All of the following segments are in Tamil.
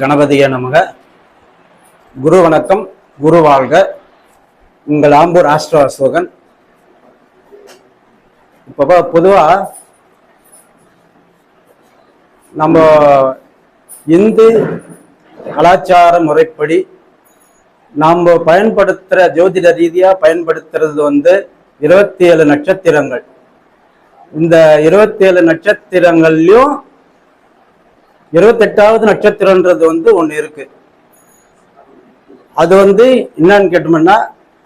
கணபதியே நமக. குரு வணக்கம் குரு வாழ்க. உங்கள் ஆம்பூர் ஆஸ்ட்ரோ அசோகன். இப்போ பொதுவா நம்ம இந்து கலாச்சார முறைப்படி நாம் பயன்படுத்துகிற ஜோதிட ரீதியாக பயன்படுத்துறது வந்து இருபத்தி ஏழு நட்சத்திரங்கள். இந்த இருபத்தி ஏழு நட்சத்திரங்கள்லையும் இருபத்தெட்டாவது நட்சத்திரன்றது வந்து ஒன்று இருக்கு. அது வந்து என்னன்னு கேட்டோம்னா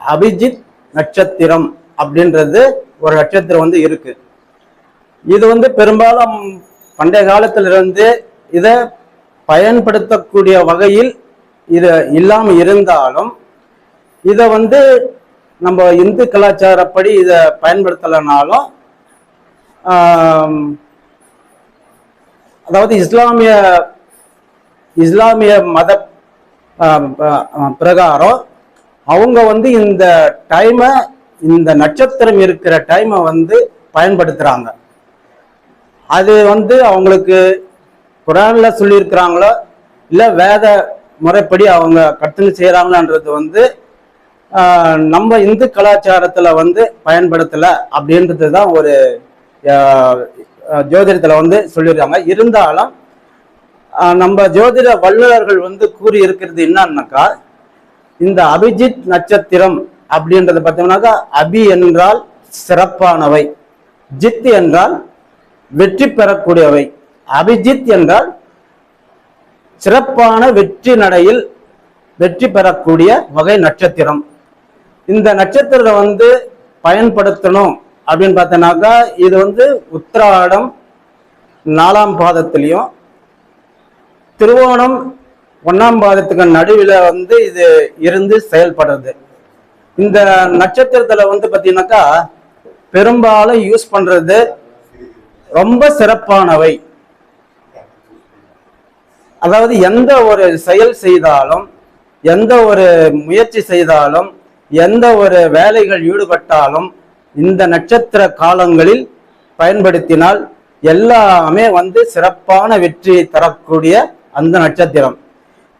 அபிஜித் நட்சத்திரம் அப்படின்றது ஒரு நட்சத்திரம் வந்து இருக்கு. இது வந்து பெரும்பாலும் பண்டைய காலத்திலிருந்து இதை பயன்படுத்தக்கூடிய வகையில் இது இல்லாமல் இருந்தாலும் இதை வந்து நம்ம இந்து கலாச்சாரப்படி இதை பயன்படுத்தலைனாலும் அதாவது இஸ்லாமிய இஸ்லாமிய மத பிரகாரம் அவங்க வந்து இந்த டைமை இந்த நட்சத்திரம் இருக்கிற டைமை வந்து பயன்படுத்துகிறாங்க அது வந்து அவங்களுக்கு குரானில் சொல்லியிருக்கிறாங்களோ இல்லை வேத முறைப்படி அவங்க கற்றுன்னு செய்கிறாங்களான்றது வந்து நம்ம இந்து கலாச்சாரத்தில் வந்து பயன்படுத்தலை அப்படின்றது தான் ஒரு ஜோதிடத்தில் வந்து சொல்லியிருக்காங்க. இருந்தாலும் நம்ம ஜோதிட வல்லுநர்கள் வந்து கூறி இருக்கிறது என்னன்னாக்கா இந்த அபிஜித் நட்சத்திரம் அப்படின்றத பார்த்தோம்னாக்கா அபி என்றால் சிறப்பானவை. ஜித் என்றால் வெற்றி பெறக்கூடியவை. அபிஜித் என்றால் சிறப்பான வெற்றி நடையில் வெற்றி பெறக்கூடிய வகை நட்சத்திரம். இந்த நட்சத்திரத்தை வந்து பயன்படுத்தணும். அப்படின்னு பார்த்தோன்னாக்கா இது வந்து உத்திராடம் நாலாம் பாதத்திலையும் திருவோணம் ஒன்றாம் பாதத்துக்கு நடுவில் வந்து இது இருந்து செயல்படுறது. இந்த நட்சத்திரத்தில் வந்து பார்த்தீங்கன்னாக்கா பெரும்பாலும் யூஸ் பண்ணுறது ரொம்ப சிறப்பானவை. அதாவது எந்த ஒரு செயல் செய்தாலும் எந்த ஒரு முயற்சி செய்தாலும் எந்த ஒரு வேலைகள் ஈடுபட்டாலும் இந்த நட்சத்திர காலங்களில் பயன்படுத்தினால் எல்லாமே வந்து சிறப்பான வெற்றி தரக்கூடிய அந்த நட்சத்திரம்.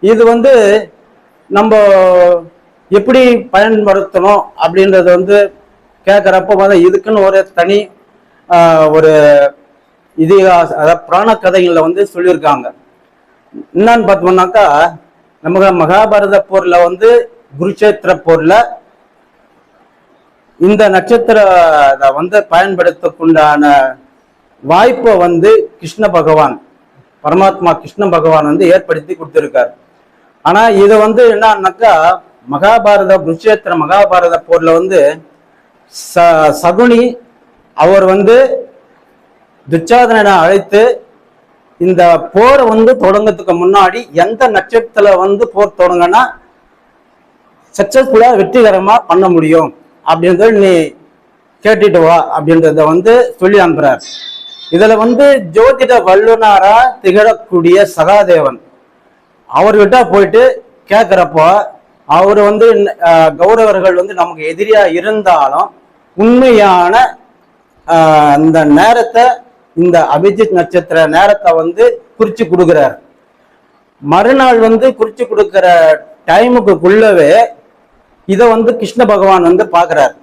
இது வந்து நம்ம எப்படி பயன்படுத்தணும் அப்படின்றது வந்து கேட்குறப்ப வந்து இதுக்குன்னு ஒரு தனி ஒரு இதிகாச அதாவது புராண கதைகளில் வந்து சொல்லியிருக்காங்க. என்னன்னு பார்த்தோம்னாக்கா நமக்கு மகாபாரத போரில் வந்து குருஷேத்திர போரில் இந்த நட்சத்திர வந்து பயன்படுத்தக்குண்டான வாய்ப்பை வந்து கிருஷ்ண பகவான் பரமாத்மா கிருஷ்ண பகவான் வந்து ஏற்படுத்தி கொடுத்துருக்கார். ஆனா இது வந்து என்னன்னாக்கா மகாபாரத குருஷேத்திர மகாபாரத போர்ல வந்து ச சகுனி அவர் வந்து துச்சாதனனை அழைத்து இந்த போரை வந்து தொடங்கிறதுக்கு முன்னாடி எந்த நட்சத்திரத்துல வந்து போர் தொடங்கன்னா சக்சஸ்ஃபுல்லா வெற்றிகரமா பண்ண முடியும். அப்படின்றது நீ கேட்டுட்டு வா அப்படின்றத வந்து சொல்லி அனுப்புறார். இதுல வந்து ஜோதிட வல்லுநரா திகழக்கூடிய சகாதேவன். அவர்கிட்ட போயிட்டு கேட்குறப்போ அவர் வந்து கௌரவர்கள் வந்து நமக்கு எதிரியா இருந்தாலும் உண்மையான அந்த இந்த நேரத்தை இந்த அபிஜித் நட்சத்திர நேரத்தை வந்து குறிச்சு கொடுக்குறார். மறுநாள் வந்து குறிச்சு கொடுக்குற டைமுக்குள்ளவே இதை வந்து கிருஷ்ண பகவான் வந்து பார்க்குறாரு.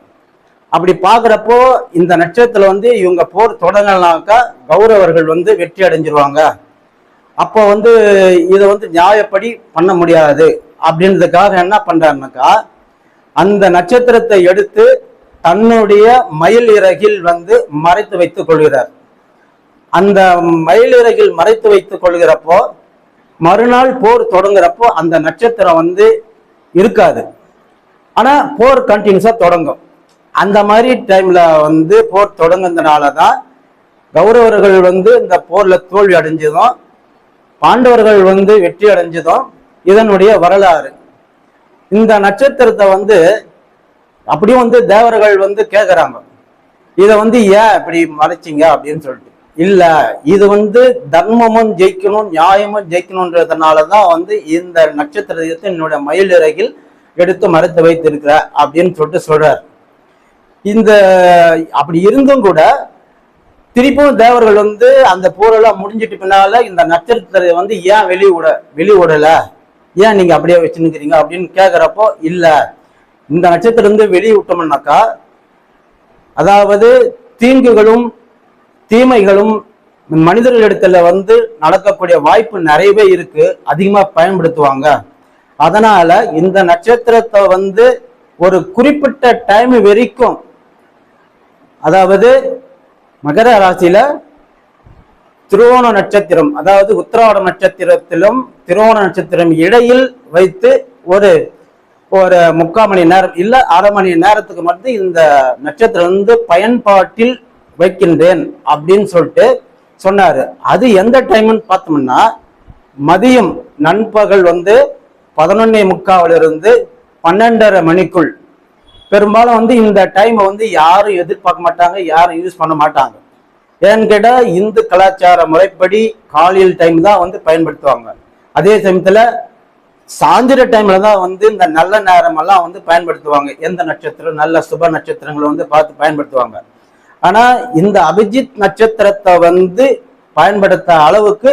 அப்படி பார்க்குறப்போ இந்த நட்சத்திரத்தில் வந்து இவங்க போர் தொடங்கலனாக்கா கௌரவர்கள் வந்து வெற்றி அடைஞ்சிருவாங்க. அப்போ வந்து இதை வந்து நியாயப்படி பண்ண முடியாது. அப்படின்றதுக்காக என்ன பண்றாருனாக்கா அந்த நட்சத்திரத்தை எடுத்து தன்னுடைய மயில் இறகில் வந்து மறைத்து வைத்துக் கொள்கிறார். அந்த மயில் இறகில் மறைத்து வைத்துக் கொள்கிறப்போ மறுநாள் போர் தொடங்குறப்போ அந்த நட்சத்திரம் வந்து இருக்காது. ஆனால் போர் கண்டினியூஸாக தொடங்கும். அந்த மாதிரி டைமில் வந்து போர் தொடங்குனதுனால தான் கௌரவர்கள் வந்து இந்த போரில் தோல்வி அடைஞ்சதும் பாண்டவர்கள் வந்து வெற்றி அடைஞ்சதும் இதனுடைய வரலாறு. இந்த நட்சத்திரத்தை வந்து அப்படியும் வந்து தேவர்கள் வந்து கேட்குறாங்க இதை வந்து ஏன் இப்படி மறைச்சிங்க அப்படின்னு சொல்லிட்டு. இல்லை இது வந்து தர்மமும் ஜெயிக்கணும் நியாயமும் ஜெயிக்கணுன்றதுனால தான் வந்து இந்த நட்சத்திரத்தை என்னுடைய மயில் இறகில் எடுத்து மறைத்து வைத்திருக்கிற அப்படின்னு சொல்லிட்டு சொல்றார். இந்த அப்படி இருந்தும் கூட திருப்பியும் தேவர்கள் வந்து அந்த போரெல்லாம் முடிஞ்சிட்டு பின்னால இந்த நட்சத்திரத்தை வந்து ஏன் வெளி விட வெளி விடல? ஏன் நீங்க அப்படியே வச்சுருக்கிறீங்க அப்படின்னு கேட்குறப்போ இல்ல. இந்த நட்சத்திரம் வந்து வெளியே விட்டோம்னாக்கா அதாவது தீங்குகளும் தீமைகளும் மனிதர்களிடத்துல வந்து நடக்கக்கூடிய வாய்ப்பு நிறையவே இருக்கு. அதிகமா பயன்படுத்துவாங்க. அதனால இந்த நட்சத்திரத்தை வந்து ஒரு குறிப்பிட்ட டைம் வரைக்கும் அதாவது மகர ராசியில திருவோண நட்சத்திரம் அதாவது உத்திராட நட்சத்திரத்திலும் திருவோண நட்சத்திரம் இடையில் வைத்து ஒரு ஒரு முக்கால் மணி நேரம் இல்லை அரை மணி நேரத்துக்கு மட்டும் இந்த நட்சத்திரம் வந்து பயன்பாட்டில் வைக்கின்றேன் அப்படின்னு சொல்லிட்டு சொன்னார். அது எந்த டைம்னு பார்த்தோம்னா மதியம் நண்பகல் வந்து பதினொன்னே முக்காவிலிருந்து பன்னெண்டரை மணிக்குள். பெரும்பாலும் வந்து இந்த டைமை வந்து யாரும் எதிர்பார்க்க மாட்டாங்க யாரும் யூஸ் பண்ண மாட்டாங்க. ஏன்னு கேட்டால் இந்து கலாச்சார முறைப்படி காலையில் டைம் தான் வந்து பயன்படுத்துவாங்க. அதே சமயத்தில் சாயந்தர டைமில் தான் வந்து இந்த நல்ல நேரமெல்லாம் வந்து பயன்படுத்துவாங்க. எந்த நட்சத்திரம் நல்ல சுப நட்சத்திரங்களை வந்து பார்த்து பயன்படுத்துவாங்க. ஆனால் இந்த அபிஜித் நட்சத்திரத்தை வந்து பயன்படுத்த அளவுக்கு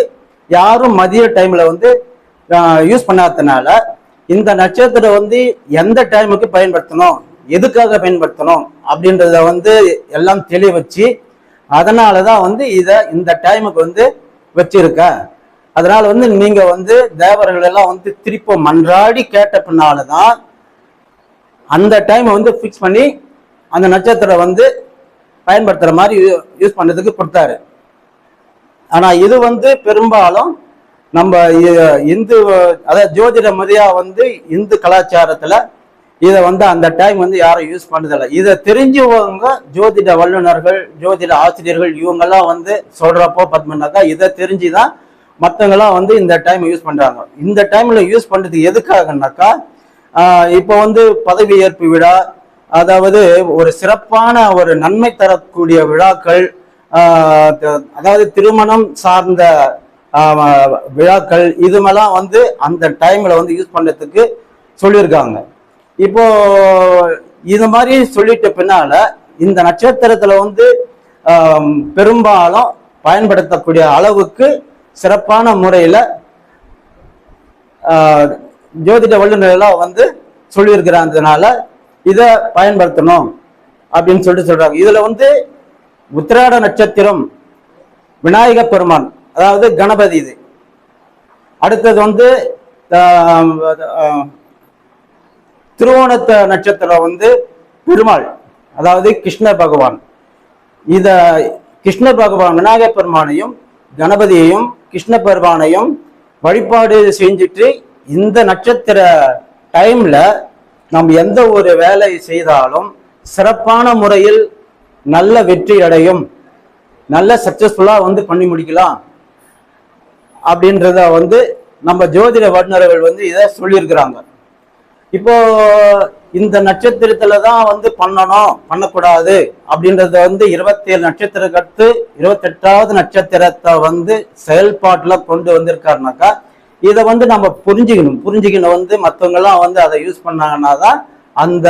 யாரும் மதிய டைமில் வந்து யூஸ் பண்ணாததுனால இந்த நட்சத்திரம் வந்து எந்த டைமுக்கு பயன்படுத்தணும் எதுக்காக பயன்படுத்தணும் அப்படின்றத வந்து எல்லாம் தெளிய வச்சு அதனால தான் வந்து இதை இந்த டைமுக்கு வந்து வச்சிருக்கேன். அதனால வந்து நீங்க வந்து தேவர்கள் எல்லாம் வந்து திருப்ப மன்றாடி கேட்ட பின்னால தான் அந்த டைமை வந்து ஃபிக்ஸ் பண்ணி அந்த நட்சத்திரம் வந்து பயன்படுத்துகிற மாதிரி யூஸ் பண்ணுறதுக்கு கொடுத்தாரு. ஆனால் இது வந்து பெரும்பாலும் நம்ம இ- இந்து அதாவது ஜோதிட மதியா வந்து இந்து கலாச்சாரத்துல இதை வந்து அந்த டைம் வந்து யாரும் யூஸ் பண்ணதில்லை. இதை தெரிஞ்சவங்க ஜோதிட வல்லுநர்கள் ஜோதிட ஆசிரியர்கள் இவங்கெல்லாம் வந்து சொல்றப்போ பார்த்தோம்னாக்கா இதை தெரிஞ்சுதான் மற்றவங்களாம் வந்து இந்த டைம் யூஸ் பண்றாங்க. இந்த டைம்ல யூஸ் பண்றது எதுக்காகனாக்கா இப்போ வந்து பதவியேற்பு விழா அதாவது ஒரு சிறப்பான ஒரு நன்மை தரக்கூடிய விழாக்கள் அதாவது திருமணம் சார்ந்த விழாக்கள் இதுமெல்லாம் வந்து அந்த டைமில் வந்து யூஸ் பண்ணுறதுக்கு சொல்லியிருக்காங்க. இப்போ இது மாதிரி சொல்லிட்ட பின்னால் இந்த நட்சத்திரத்தில் வந்து பெரும்பாலும் பயன்படுத்தக்கூடிய அளவுக்கு சிறப்பான முறையில் ஜோதிட வல்லுநர்களாக வந்து சொல்லியிருக்கிறான்றதுனால இதை பயன்படுத்தணும் அப்படின்னு சொல்லிட்டு சொல்கிறாங்க இதில் வந்து உத்திராட நட்சத்திரம் விநாயக பெருமான் அதாவது கணபதி இது. அடுத்தது வந்து திருவோணத்த நட்சத்திரம் வந்து பெருமாள் அதாவது கிருஷ்ண பகவான். இத கிருஷ்ண பகவான் விநாயக பெருமானையும் கணபதியையும் கிருஷ்ண பெருமானையும் வழிபாடு செஞ்சுட்டு இந்த நட்சத்திர டைம்ல நம்ம எந்த ஒரு வேலை செய்தாலும் சிறப்பான முறையில் நல்ல வெற்றி அடையும் நல்ல சக்சஸ்ஃபுல்லாக வந்து பண்ணி முடிக்கலாம். அப்படின்றத வந்து நம்ம ஜோதிட வல்லுநர்கள் வந்து இதை சொல்லியிருக்கிறாங்க. இப்போ இந்த நட்சத்திரத்துல தான் வந்து பண்ணணும் பண்ணக்கூடாது அப்படின்றத வந்து இருபத்தேழு நட்சத்திரம் கற்று இருபத்தெட்டாவது நட்சத்திரத்தை வந்து செயல்பாட்டில் கொண்டு வந்திருக்காருனாக்கா இதை வந்து நம்ம புரிஞ்சுக்கணும். புரிஞ்சுக்கணும் வந்து மற்றவங்கெல்லாம் வந்து அதை யூஸ் பண்ணாங்கன்னா தான் அந்த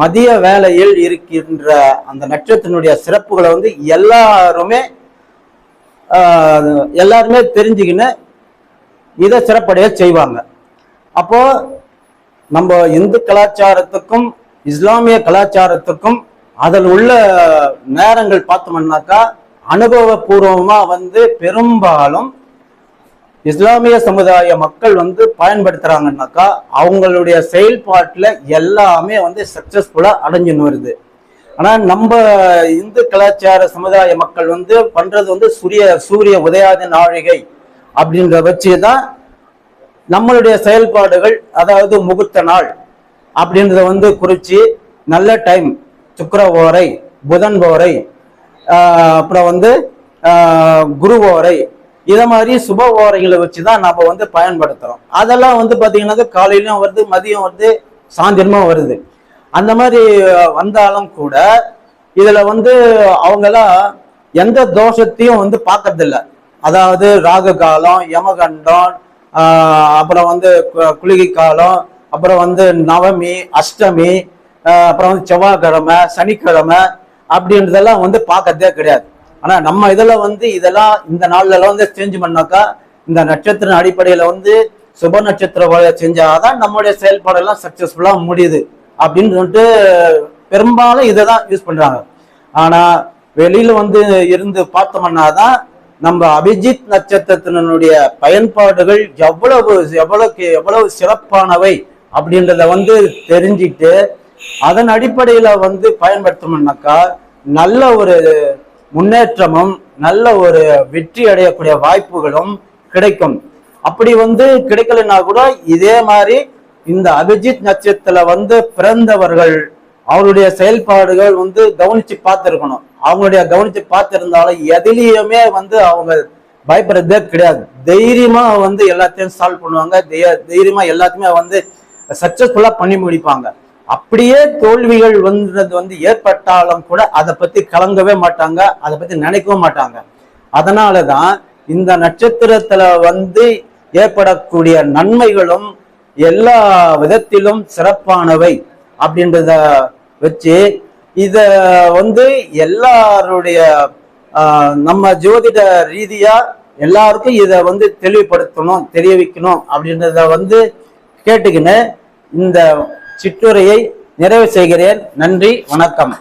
மதிய வேலையில் இருக்கின்ற அந்த நட்சத்திரனுடைய சிறப்புகளை வந்து எல்லாருமே எல்லாருமே தெரிஞ்சுக்கின்னு இதை சிறப்படைய செய்வாங்க. அப்போ நம்ம இந்து கலாச்சாரத்துக்கும் இஸ்லாமிய கலாச்சாரத்துக்கும் அதில் உள்ள நேரங்கள் பார்த்தோம்னாக்கா அனுபவபூர்வமாக வந்து பெரும்பாலும் இஸ்லாமிய சமுதாய மக்கள் வந்து பயன்படுத்துகிறாங்கன்னாக்கா அவங்களுடைய செயல்பாட்டில் எல்லாமே வந்து சக்ஸஸ்ஃபுல்லாக அடைஞ்சுன்னு வருது ஆனால் நம்ம இந்து கலாச்சார சமுதாய மக்கள் வந்து பண்ணுறது வந்து சூரிய சூரிய உதயாத நாழிகை அப்படின்ற வச்சுதான் நம்மளுடைய செயல்பாடுகள் அதாவது முகூர்த்த நாள் அப்படின்றத வந்து குறித்து நல்ல டைம் சுக்கிர ஓரை புதன் ஓரை அப்புறம் வந்து குரு ஓரை இதை மாதிரி சுப ஓரைகளை வச்சு தான் நம்ம வந்து பயன்படுத்துகிறோம் அதெல்லாம் வந்து பாத்தீங்கன்னா காலையிலும் வருது மதியம் வருது சாயந்தரமும் வருது. அந்த மாதிரி வந்தாலும் கூட இதுல வந்து அவங்களாம் எந்த தோஷத்தையும் வந்து பார்க்கறதில்ல. அதாவது ராகு காலம் யமகண்டம் அப்புறம் வந்து கு- குளிகை காலம் அப்புறம் வந்து நவமி அஷ்டமி அப்புறம் வந்து செவ்வாய்க்கிழமை சனிக்கிழமை அப்படின்றதெல்லாம் வந்து பார்க்கறதே கிடையாது. ஆனால் நம்ம இதில் வந்து இதெல்லாம் இந்த நாள்லலாம் வந்து சேஞ்ச் பண்ணாக்கா இந்த நட்சத்திர அடிப்படையில் வந்து சுப நட்சத்திர வழியா செஞ்சாதான் நம்மளுடைய செயல்பாடெல்லாம் சக்ஸஸ்ஃபுல்லாக முடியுது. அப்படின்னு சொல்லிட்டு பெரும்பாலும் இதை தான் யூஸ் பண்ணுறாங்க ஆனால் வெளியில் வந்து இருந்து பார்த்தோம்னா தான் நம்ம அபிஜித் நட்சத்திரத்தினுடைய பயன்பாடுகள் எவ்வளவு எவ்வளவுக்கு எவ்வளவு சிறப்பானவை அப்படின்றத வந்து தெரிஞ்சுட்டு அதன் அடிப்படையில் வந்து பயன்படுத்தணும்னாக்கா நல்ல ஒரு முன்னேற்றமும் நல்ல ஒரு வெற்றி அடையக்கூடிய வாய்ப்புகளும் கிடைக்கும். அப்படி வந்து கிடைக்கலன்னா கூட இதே மாதிரி இந்த அபிஜித் நட்சத்திரத்துல வந்து பிறந்தவர்கள் அவருடைய செயல்பாடுகள் வந்து கவனிச்சு பார்த்துருக்கணும். அவங்களுடைய கவனிச்சு பார்த்திருந்தாலும் எதுலேயுமே வந்து அவங்க பயப்படுறதே கிடையாது. தைரியமா வந்து எல்லாத்தையும் சால்வ் பண்ணுவாங்க. தைரியமா எல்லாத்தையுமே வந்து சக்சஸ்ஃபுல்லா பண்ணி முடிப்பாங்க. அப்படியே தோல்விகள் வந்தது வந்து ஏற்பட்டாலும் கூட அதை பத்தி கலங்கவே மாட்டாங்க. அதை பத்தி நினைக்கவும் மாட்டாங்க. அதனாலதான் இந்த நட்சத்திரத்துல வந்து ஏற்படக்கூடிய நன்மைகளும் எல்லா விதத்திலும் சிறப்பானவை அப்படின்றத வச்சு இத வந்து எல்லாருடைய நம்ம ஜோதிட ரீதியா எல்லாருக்கும் இதை வந்து தெளிவுபடுத்தணும் தெரிய வைக்கணும் அப்படின்றத வந்து கேட்டுக்கின்னு இந்த சிற்றுரையை நிறைவு செய்கிறேன். நன்றி வணக்கம்.